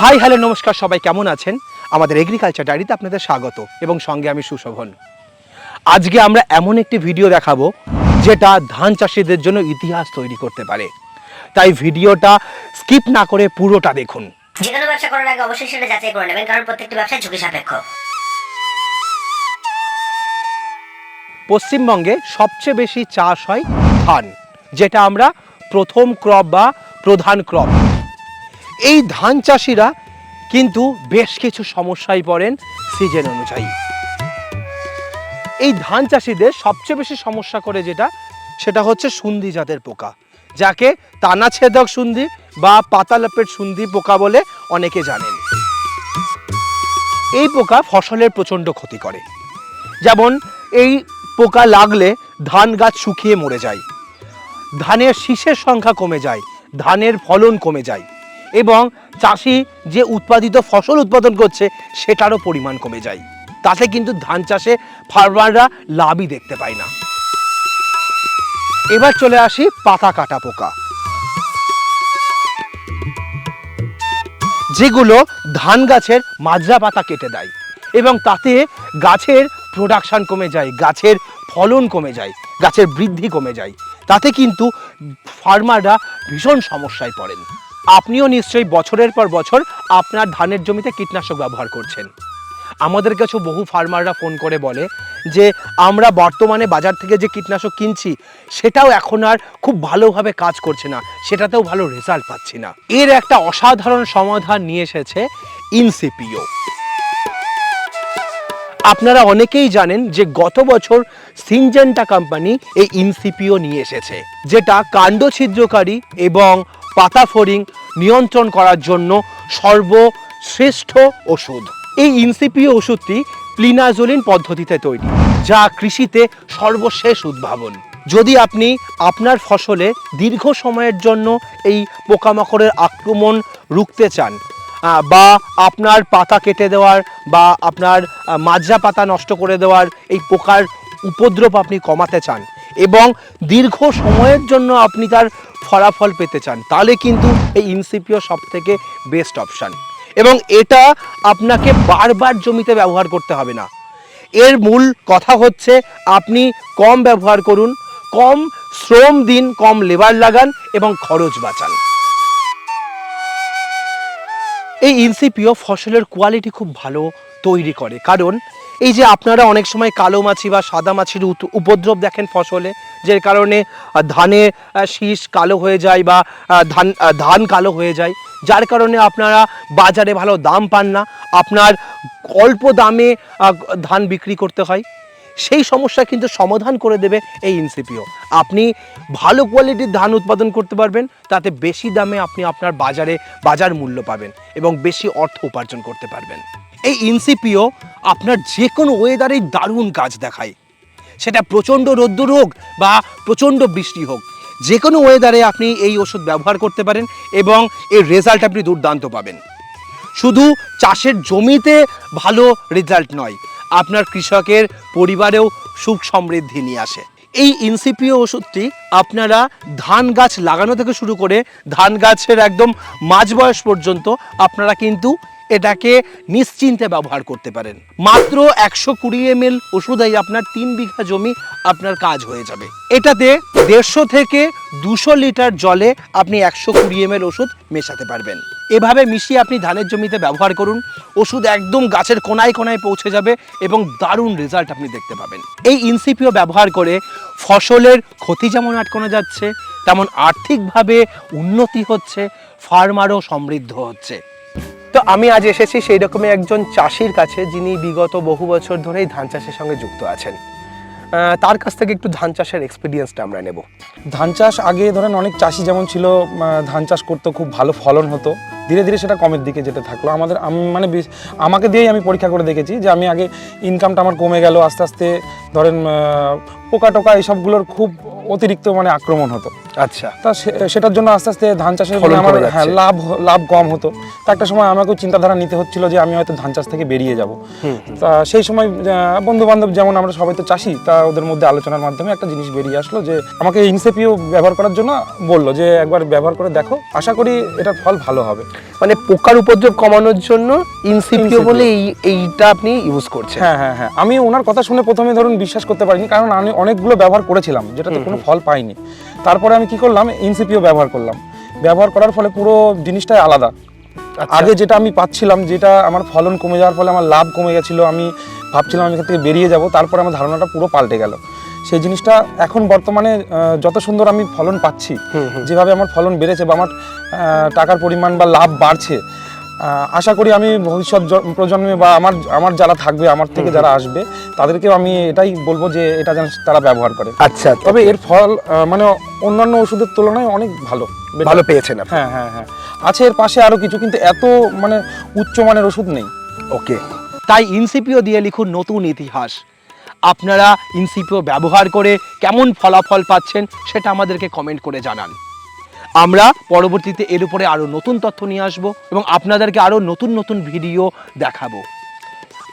Hi hello নমস্কার সবাই কেমন আছেন? আমাদের এগ্রিকালচার ডায়েরিতে আপনাদের স্বাগত এবং সঙ্গে আমি সুশোভন। আজকে আমরা এমন একটি ভিডিও দেখাবো যেটা ধান চাষিদের জন্য ইতিহাস তৈরি করতে পারে। তাই ভিডিওটা স্কিপ না করে পুরোটা দেখুন। যে কোনো ব্যবসা করার আগে অবশ্যই সেটা যাচাই করে নেবেন কারণ প্রত্যেকটি ব্যবসা ঝুঁকি সাপেক্ষ। পশ্চিমবঙ্গে সবচেয়ে বেশি চাষ হয় ধান যেটা আমরা প্রথম ক্রপ বা প্রধান ক্রপ এই ধান চাষিরা কিন্তু বেশ কিছু সমস্যায় পড়েন সিজন অনুযায়ী। এই ধান চাষিদের সবচেয়ে বেশি সমস্যা করে যেটা, সেটা হচ্ছে সুন্দি জাতের পোকা, যাকে তানা ছেদক সুন্দি বা পাতালাপেট সুন্দি পোকা বলে অনেকে জানেন। এই পোকা ফসলের প্রচণ্ড ক্ষতি করে। যেমন, এই পোকা লাগলে ধান গাছ শুকিয়ে মরে যায়। ধানের শীষের সংখ্যা কমে যায়, ধানের ফলন কমে যায়। এবং চাষি যে উৎপাদিত ফসল উৎপাদন করছে, সেটারও পরিমাণ কমে যায়। তাতে কিন্তু ধান চাষে ফার্মাররা লাভই দেখতে পায় না। এবার চলে আসি পাতা কাটা পোকা। যেগুলো ধান গাছের মাজরা পাতা কেটে দেয় এবং তাতে গাছের প্রোডাকশন কমে যায়, গাছের ফলন কমে যায়, গাছের বৃদ্ধি কমে যায়। তাতে কিন্তু ফার্মাররা ভীষণ সমস্যায় পড়েন। আপনিও নিশ্চয়ই বছরের পর বছর আপনার ধানের জমিতে কীটনাশক ব্যবহার করছেন। আমাদের কাছে বহু ফার্মাররা ফোন করে বলে যে, আমরা বর্তমানে বাজার থেকে যে কীটনাশক কিনছি, সেটাও এখন আর খুব ভালোভাবে কাজ করছে না। সেটাতেও ভালো রেজাল্ট পাচ্ছি না। এর একটা অসাধারণ সমাধান নিয়ে এসেছে ইনসিপিও। আপনারা অনেকেই জানেন যে গত বছর সিনজেন্টা কোম্পানি এই ইনসিপিও নিয়ে এসেছে, যেটা কাণ্ড ছিদ্রকারী এবং পাতা ফড়িং নিয়ন্ত্রণ করার জন্য সর্বশ্রেষ্ঠ ওষুধ। এই ইনসিপিও ওষুধটি প্লিনাজোলিন পদ্ধতিতে তৈরি, যা কৃষিতে সর্বশেষ উদ্ভাবন। যদি আপনি আপনার ফসলে দীর্ঘ সময়ের জন্য এই পোকামাকড়ের আক্রমণ রুখতে চান বা আপনার পাতা কেটে দেওয়ার বা আপনার মাজরা পাতা নষ্ট করে দেওয়ার এই পোকার উপদ্রব আপনি কমাতে চান এবং দীর্ঘ সময়ের জন্য আপনি তার ফলাফল পেতে চান, তাহলে কিন্তু এই ইনসিপিও সব থেকে বেস্ট অপশান। এবং এটা আপনাকে বারবার জমিতে ব্যবহার করতে হবে না। এর মূল কথা হচ্ছে আপনি কম ব্যবহার করুন, কম শ্রম দিন, কম লেবার লাগান এবং খরচ বাঁচান। এই ইনসিপিও ফসলের কোয়ালিটি খুব ভালো তৈরি করে। কারণ এই যে আপনারা অনেক সময় কালো মাছি বা সাদা মাছির উপদ্রব দেখেন ফসলে যে কারণে ধানে শীষ কালো হয়ে যায় বা ধান ধান কালো হয়ে যায়। যার কারণে আপনারা বাজারে ভালো দাম পান না। আপনার অল্প দামে ধান বিক্রি করতে হয়। সেই সমস্যা কিন্তু সমাধান করে দেবে এই ইনসিপিও আপনি ভালো কোয়ালিটির ধান উৎপাদন করতে পারবেন, তাতে বেশি দামে আপনি আপনার বাজারে বাজার মূল্য পাবেন এবং বেশি অর্থ উপার্জন করতে পারবেন। এই ইনসিপিও আপনার যে কোনো ওয়েদারেই দারুণ কাজ দেখায়। সেটা প্রচণ্ড রোদ্দুর হোক বা প্রচণ্ড বৃষ্টি হোক যে কোনো ওয়েদারে আপনি এই ওষুধ ব্যবহার করতে পারেন এবং এর রেজাল্ট আপনি দুর্দান্ত পাবেন। শুধু চাষের জমিতে ভালো রেজাল্ট নয় আপনার কৃষকের পরিবারেও সুখ সমৃদ্ধি নিয়ে আসে। এই ইনসিপিও ওষুধটি আপনারা ধান গাছ লাগানো থেকে শুরু করে ধান গাছের একদম মাঝ বয়স পর্যন্ত আপনারা কিন্তু এটাকে নিশ্চিন্তে ব্যবহার করতে পারেন। মাত্র একশো কুড়ি এম এল ওষুধেই আপনার তিন বিঘা জমি আপনার কাজ হয়ে যাবে। এটাতে দেড়শো থেকে দুশো লিটার জলে আপনি একশো কুড়ি এম ওষুধ মেশাতে পারবেন। এভাবে মিশিয়ে আপনি ধানের জমিতে ব্যবহার করুন। ওষুধ একদম গাছের কোনায় কোনায় পৌঁছে যাবে এবং দারুণ রেজাল্ট আপনি দেখতে পাবেন। এই ইনসিপিও ব্যবহার করে ফসলের ক্ষতি যেমন আটকানো যাচ্ছে, তেমন আর্থিকভাবে উন্নতি হচ্ছে ফার্মারও সমৃদ্ধ হচ্ছে। তো আমি আজ এসেছি সেই রকমই একজন চাষির কাছে, যিনি বিগত বহু বছর ধরেই ধান চাষের সঙ্গে যুক্ত আছেন। তার কাছ থেকে একটু ধান চাষের এক্সপিরিয়েন্সটা আমরা নেব। ধান চাষ আগে ধরেন অনেক চাষি যেমন ছিল ধান চাষ করতো, খুব ভালো ফলন হতো। ধীরে ধীরে সেটা কমের দিকে যেতে থাকল। আমাদের আমি- মানে বেশ- আমাকে দিয়েই আমি পরীক্ষা করে দেখেছি যে আমি আগে ইনকামটা আমার কমে গেল আস্তে আস্তে ধরেন পোকা টোকা এইসবগুলোর খুব অতিরিক্ত মানে আক্রমণ হতো। আচ্ছা। তা সে- সেটার জন্য আস্তে আস্তে ধান চাষের আমার হ্যাঁ লাভ লাভ কম হতো। তা একটা সময় আমাকেও চিন্তাধারা নিতে হচ্ছিল যে আমি হয়তো ধান চাষ থেকে বেরিয়ে যাব। তা সেই সময় বন্ধু বান্ধব যেমন আমরা সবাই তো চাষি তা ওদের মধ্যে আলোচনার মাধ্যমে একটা জিনিস বেরিয়ে আসলো যে আমাকে ইনসেপিও ব্যবহার করার জন্য বলল যে একবার ব্যবহার করে দেখো। আশা করি এটার ফল ভালো হবে। মানে পোকার উপদ্রব কমানোর জন্য ইনসিপিও ইনসিপিও। বলে এই এইটা আপনি ইউজ করছেন। হ্যাঁ হ্যাঁ হ্যাঁ। আমি ওনার কথা শুনে প্রথমে ধরুন বিশ্বাস করতে পারিনি কারণ আমি অনেকগুলো ব্যবহার করেছিলাম যেটাতে কোনো ফল পাইনি। তারপরে আমি কি করলাম এনসিপিও ব্যবহার করলাম। ব্যবহার করার ফলে পুরো জিনিসটাই আলাদা। আচ্ছা। আগে যেটা আমি পাচ্ছিলাম যেটা আমার ফলন কমে যাওয়ার ফলে আমার লাভ কমে গেছিল আমি ভাবছিলাম আমি এখান থেকে বেরিয়ে যাব তারপরে আমার ধারণাটা পুরো পাল্টে গেল। সেই জিনিসটা এখন বর্তমানে যত সুন্দর আমি ফলন পাচ্ছি হুম, হুম। যেভাবে আমার ফলন বেড়েছে বা আমার টাকার পরিমাণ বা লাভ বাড়ছে আশা করি আমি ভবিষ্যৎ প্রজন্মে বা আমার আমার যারা থাকবে আমার থেকে যারা আসবে তাদেরকেও আমি এটাই বলব যে এটা যেন তারা ব্যবহার করে। আচ্ছা তবে এর ফল মানে অন্যান্য ওষুধের তুলনায় অনেক ভালো। ভালো পেয়েছেন হ্যাঁ হ্যাঁ হ্যাঁ। আছে এর পাশে আরও কিছু কিন্তু এত মানে উচ্চমানের ওষুধ নেই। ওকে। তাই ইনসিপিও দিয়ে লিখুন নতুন ইতিহাস। আপনারা ইনসিপিও ব্যবহার করে কেমন ফলাফল পাচ্ছেন সেটা আমাদেরকে কমেন্ট করে জানান। আমরা পরবর্তীতে এর উপরে আরও নতুন তথ্য নিয়ে আসব এবং আপনাদেরকে আরও নতুন নতুন ভিডিও দেখাবো।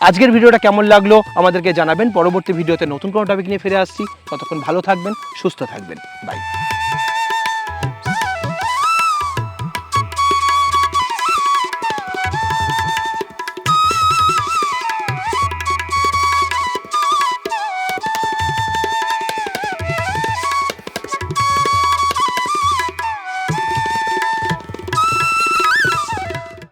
আজকের ভিডিওটা কেমন লাগল আমাদেরকে জানাবেন। পরবর্তী ভিডিওতে নতুন কোনো টপিক নিয়ে ফিরে আসছি। ততক্ষণ ভালো থাকবেন, সুস্থ থাকবেন। বাই